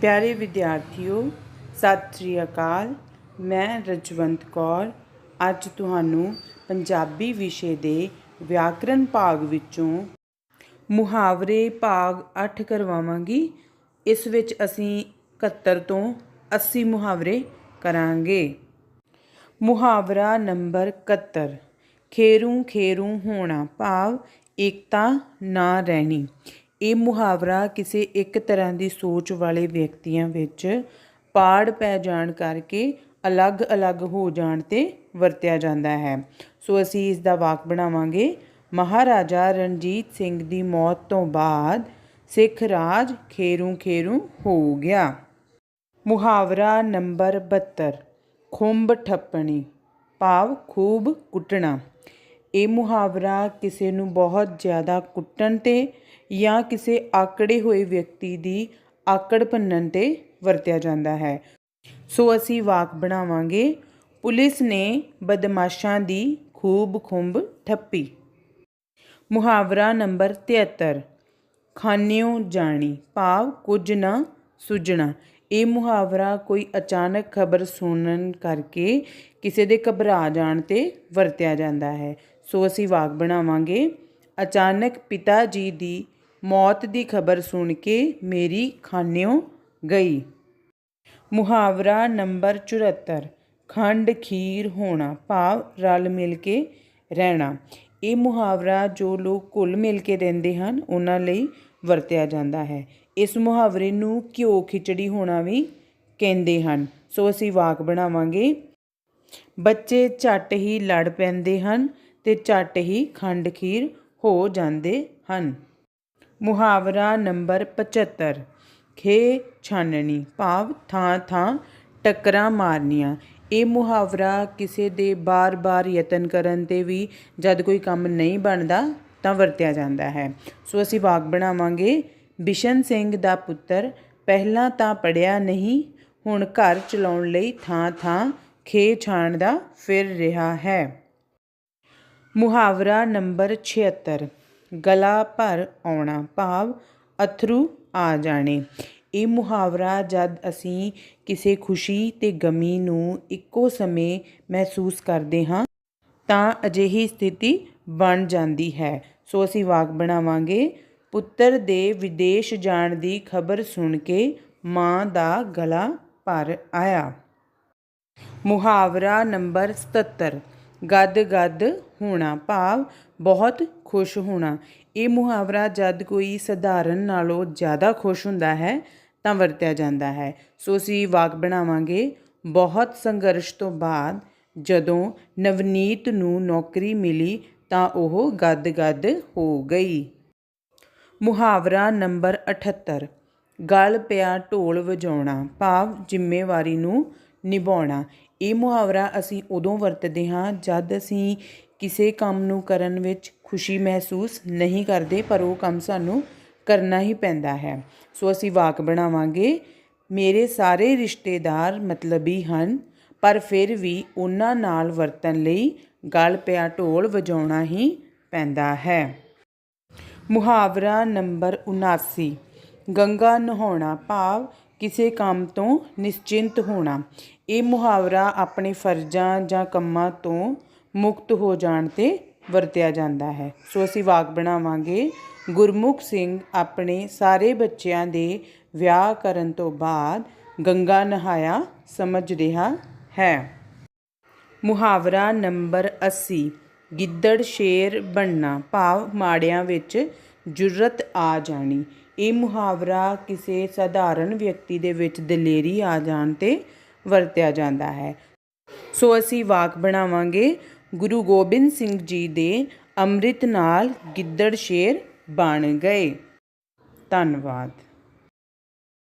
ਪਿਆਰੇ ਵਿਦਿਆਰਥੀਓ, ਸਤਿ ਸ੍ਰੀ ਅਕਾਲ। ਮੈਂ ਰਜਵੰਤ ਕੌਰ। ਅੱਜ ਤੁਹਾਨੂੰ ਪੰਜਾਬੀ ਵਿਸ਼ੇ ਦੇ ਵਿਆਕਰਣ ਭਾਗ ਵਿੱਚੋਂ ਮੁਹਾਵਰੇ ਭਾਗ 8 ਕਰਵਾਵਾਂਗੀ। ਇਸ ਵਿੱਚ ਅਸੀਂ 71 ਤੋਂ 80 ਮੁਹਾਵਰੇ ਕਰਾਂਗੇ। ਮੁਹਾਵਰਾ ਨੰਬਰ 71 ਖੇਰੂ ਖੇਰੂ ਹੋਣਾ ਭਾਵ ਏਕਤਾ ਨਾ ਰਹਿਣੀ। ਇਹ ਮੁਹਾਵਰਾ ਕਿਸੇ ਇੱਕ ਤਰ੍ਹਾਂ ਦੀ ਸੋਚ ਵਾਲੇ ਵਿਅਕਤੀਆਂ ਵਿੱਚ ਪਾੜ ਪੈ ਜਾਣ ਕਰਕੇ ਅਲੱਗ-ਅਲੱਗ ਹੋ ਜਾਣ ਤੇ ਵਰਤਿਆ ਜਾਂਦਾ ਹੈ। ਸੋ ਅਸੀਂ ਇਸ ਦਾ ਵਾਕ ਬਣਾਵਾਂਗੇ। ਮਹਾਰਾਜਾ ਰਣਜੀਤ ਸਿੰਘ ਦੀ ਮੌਤ ਤੋਂ ਬਾਅਦ ਸਿੱਖ ਰਾਜ ਖੇਰੂ ਖੇਰੂ ਹੋ ਗਿਆ। ਮੁਹਾਵਰਾ ਨੰਬਰ 72 ਖੁੰਬ ਠੱਪਣੀ, ਭਾਵ ਖੂਬ ਕੁੱਟਣਾ। ਇਹ ਮੁਹਾਵਰਾ ਕਿਸੇ ਨੂੰ ਬਹੁਤ ਜ਼ਿਆਦਾ ਕੁੱਟਣ ਤੇ ਜਾਂ ਕਿਸੇ ਆਕੜੇ ਹੋਏ ਵਿਅਕਤੀ ਦੀ ਆਕੜ ਭੰਨਣ ਤੇ ਵਰਤਿਆ ਜਾਂਦਾ ਹੈ। ਸੋ ਅਸੀਂ ਵਾਕ ਬਣਾਵਾਂਗੇ। ਪੁਲਿਸ ਨੇ ਬਦਮਾਸ਼ਾਂ ਦੀ ਖੂਬ ਖੁੰਬ ਠੱਪੀ। ਮੁਹਾਵਰਾ ਨੰਬਰ 73 ਖਾਨਿਓ ਜਾਣੀ, ਭਾਵ ਕੁਝ ਨਾ ਸੁਝਣਾ। ਇਹ ਮੁਹਾਵਰਾ ਕੋਈ ਅਚਾਨਕ ਖਬਰ ਸੁਣਨ ਕਰਕੇ ਕਿਸੇ ਦੇ ਘਬਰਾ ਜਾਣ ਤੇ ਵਰਤਿਆ ਜਾਂਦਾ ਹੈ। ਸੋ ਅਸੀਂ ਵਾਕ ਬਣਾਵਾਂਗੇ। ਅਚਾਨਕ ਪਿਤਾ ਜੀ ਦੀ ਮੌਤ ਦੀ ਖਬਰ ਸੁਣ ਕੇ ਮੇਰੀ ਖਾਨਿਓ ਗਈ। ਮੁਹਾਵਰਾ ਨੰਬਰ 74 ਖੰਡ ਖੀਰ ਹੋਣਾ, ਭਾਵ ਰਲ ਮਿਲ ਕੇ ਰਹਿਣਾ। ਇਹ ਮੁਹਾਵਰਾ ਜੋ ਲੋਕ ਘੁਲ ਮਿਲ ਕੇ ਰਹਿੰਦੇ ਹਨ, ਉਹਨਾਂ ਲਈ ਵਰਤਿਆ ਜਾਂਦਾ ਹੈ। ਇਸ ਮੁਹਾਵਰੇ ਨੂੰ ਘਿਓ ਖਿਚੜੀ ਹੋਣਾ ਵੀ ਕਹਿੰਦੇ ਹਨ। ਸੋ ਅਸੀਂ ਵਾਕ ਬਣਾਵਾਂਗੇ। ਬੱਚੇ ਝੱਟ ਹੀ ਲੜ ਪੈਂਦੇ ਹਨ। ਤੇ ਝੱਟ ਹੀ ਖੰਡ ਖੀਰ ਹੋ ਜਾਂਦੇ ਹਨ। ਮੁਹਾਵਰਾ ਨੰਬਰ 75 ਖੇ ਛਾਨਣੀ, ਭਾਵ ਥਾਂ ਥਾਂ ਟੱਕਰਾਂ ਮਾਰਨੀਆਂ। ਇਹ ਮੁਹਾਵਰਾ ਕਿਸੇ ਦੇ ਬਾਰ-ਬਾਰ ਯਤਨ ਕਰਨ ਤੇ ਵੀ ਜਦ ਕੋਈ ਕੰਮ ਨਹੀਂ ਬਣਦਾ ਤਾਂ ਵਰਤਿਆ ਜਾਂਦਾ ਹੈ। ਸੋ ਅਸੀਂ ਵਾਕ ਬਣਾਵਾਂਗੇ। ਬਿਸ਼ਨ ਸਿੰਘ ਦਾ ਪੁੱਤਰ ਪਹਿਲਾਂ ਤਾਂ ਪੜਿਆ ਨਹੀਂ, ਹੁਣ ਘਰ ਚਲਾਉਣ ਲਈ ਥਾਂ-ਥਾਂ ਖੇ ਛਾਣ ਦਾ ਫਿਰ ਰਿਹਾ ਹੈ। ਮੁਹਾਵਰਾ ਨੰਬਰ 76 ਗਲਾ ਭਰ ਆਉਣਾ ਭਾਵ ਅਥਰੂ ਆ ਜਾਣੇ। ਇਹ ਮੁਹਾਵਰਾ ਜਦ ਅਸੀਂ ਕਿਸੇ ਖੁਸ਼ੀ ਤੇ ਗਮੀ ਨੂੰ ਇੱਕੋ ਸਮੇਂ ਮਹਿਸੂਸ ਕਰਦੇ ਹਾਂ, ਤਾਂ ਅਜਿਹੀ ਸਥਿਤੀ ਬਣ ਜਾਂਦੀ ਹੈ। ਸੋ ਅਸੀਂ ਵਾਕ ਬਣਾਵਾਂਗੇ। ਪੁੱਤਰ ਦੇ ਵਿਦੇਸ਼ ਜਾਣ ਦੀ ਖਬਰ ਸੁਣ ਕੇ ਮਾਂ ਦਾ ਗਲਾ ਭਰ ਆਇਆ। ਮੁਹਾਵਰਾ ਨੰਬਰ 77 ਗਦ ਗਦ ਹੋਣਾ, ਭਾਵ ਬਹੁਤ ਖੁਸ਼ ਹੋਣਾ। ਇਹ ਮੁਹਾਵਰਾ ਜਦ ਕੋਈ ਸਧਾਰਨ ਨਾਲੋਂ ਜ਼ਿਆਦਾ ਖੁਸ਼ ਹੁੰਦਾ ਹੈ, ਤਾਂ ਵਰਤਿਆ ਜਾਂਦਾ ਹੈ। ਸੋ ਅਸੀਂ ਵਾਕ ਬਣਾਵਾਂਗੇ, ਬਹੁਤ ਸੰਘਰਸ਼ ਤੋਂ ਬਾਅਦ ਜਦੋਂ ਨਵਨੀਤ ਨੂੰ ਨੌਕਰੀ ਮਿਲੀ, ਤਾਂ ਉਹ ਗਦ ਗਦ ਹੋ ਗਈ। ਮੁਹਾਵਰਾ ਨੰਬਰ 78 ਗਲ ਪਿਆ ਢੋਲ ਵਜਾਉਣਾ, ਭਾਵ ਜ਼ਿੰਮੇਵਾਰੀ ਨੂੰ ਨਿਭਾਉਣਾ। ਇਹ ਮੁਹਾਵਰਾ ਅਸੀਂ ਉਦੋਂ ਵਰਤਦੇ ਹਾਂ ਜਦ ਅਸੀਂ ਕਿਸੇ ਕੰਮ ਨੂੰ ਕਰਨ ਵਿੱਚ ਖੁਸ਼ੀ ਮਹਿਸੂਸ ਨਹੀਂ ਕਰਦੇ, ਪਰ ਉਹ ਕੰਮ ਸਾਨੂੰ ਕਰਨਾ ਹੀ ਪੈਂਦਾ ਹੈ। ਸੋ ਅਸੀਂ ਵਾਕ ਬਣਾਵਾਂਗੇ। ਮੇਰੇ ਸਾਰੇ ਰਿਸ਼ਤੇਦਾਰ ਮਤਲਬੀ ਹਨ, ਪਰ ਫਿਰ ਵੀ ਉਹਨਾਂ ਨਾਲ ਵਰਤਣ ਲਈ ਗਲ ਪਿਆ ਢੋਲ ਵਜਾਉਣਾ ਹੀ ਪੈਂਦਾ ਹੈ। ਮੁਹਾਵਰਾ ਨੰਬਰ 79 ਗੰਗਾ ਨਹਾਉਣਾ ਭਾਵ ਕਿਸੇ ਕੰਮ ਤੋਂ ਨਿਸ਼ਚਿੰਤ ਹੋਣਾ। ਇਹ ਮੁਹਾਵਰਾ ਆਪਣੇ ਫਰਜ਼ਾਂ ਜਾਂ ਕੰਮਾਂ ਤੋਂ ਮੁਕਤ ਹੋ ਜਾਣ ਤੇ ਵਰਤਿਆ ਜਾਂਦਾ ਹੈ। ਸੋ ਅਸੀਂ ਵਾਕ ਬਣਾਵਾਂਗੇ, ਗੁਰਮੁਖ ਸਿੰਘ ਆਪਣੇ ਸਾਰੇ ਬੱਚਿਆਂ ਦੇ ਵਿਆਹ ਕਰਨ ਤੋਂ ਬਾਅਦ ਗੰਗਾ ਨਹਾਇਆ ਸਮਝ ਰਿਹਾ ਹੈ। ਮੁਹਾਵਰਾ ਨੰਬਰ 80 ਗਿੱਦੜ ਸ਼ੇਰ ਬਣਨਾ। ਭਾਵ ਮਾੜਿਆਂ ਵਿੱਚ ਜੁਰਤ ਆ ਜਾਣੀ। ਇਹ ਮੁਹਾਵਰਾ ਕਿਸੇ ਸਧਾਰਨ ਵਿਅਕਤੀ ਦੇ ਵਿੱਚ ਦਲੇਰੀ ਆ ਜਾਣ ਤੇ ਵਰਤਿਆ ਜਾਂਦਾ ਹੈ। ਸੋ ਅਸੀਂ ਵਾਕ ਬਣਾਵਾਂਗੇ। ਗੁਰੂ ਗੋਬਿੰਦ ਸਿੰਘ ਜੀ ਦੇ ਅੰਮ੍ਰਿਤ ਨਾਲ ਗਿੱਦੜ ਸ਼ੇਰ ਬਣ ਗਏ। ਧੰਨਵਾਦ।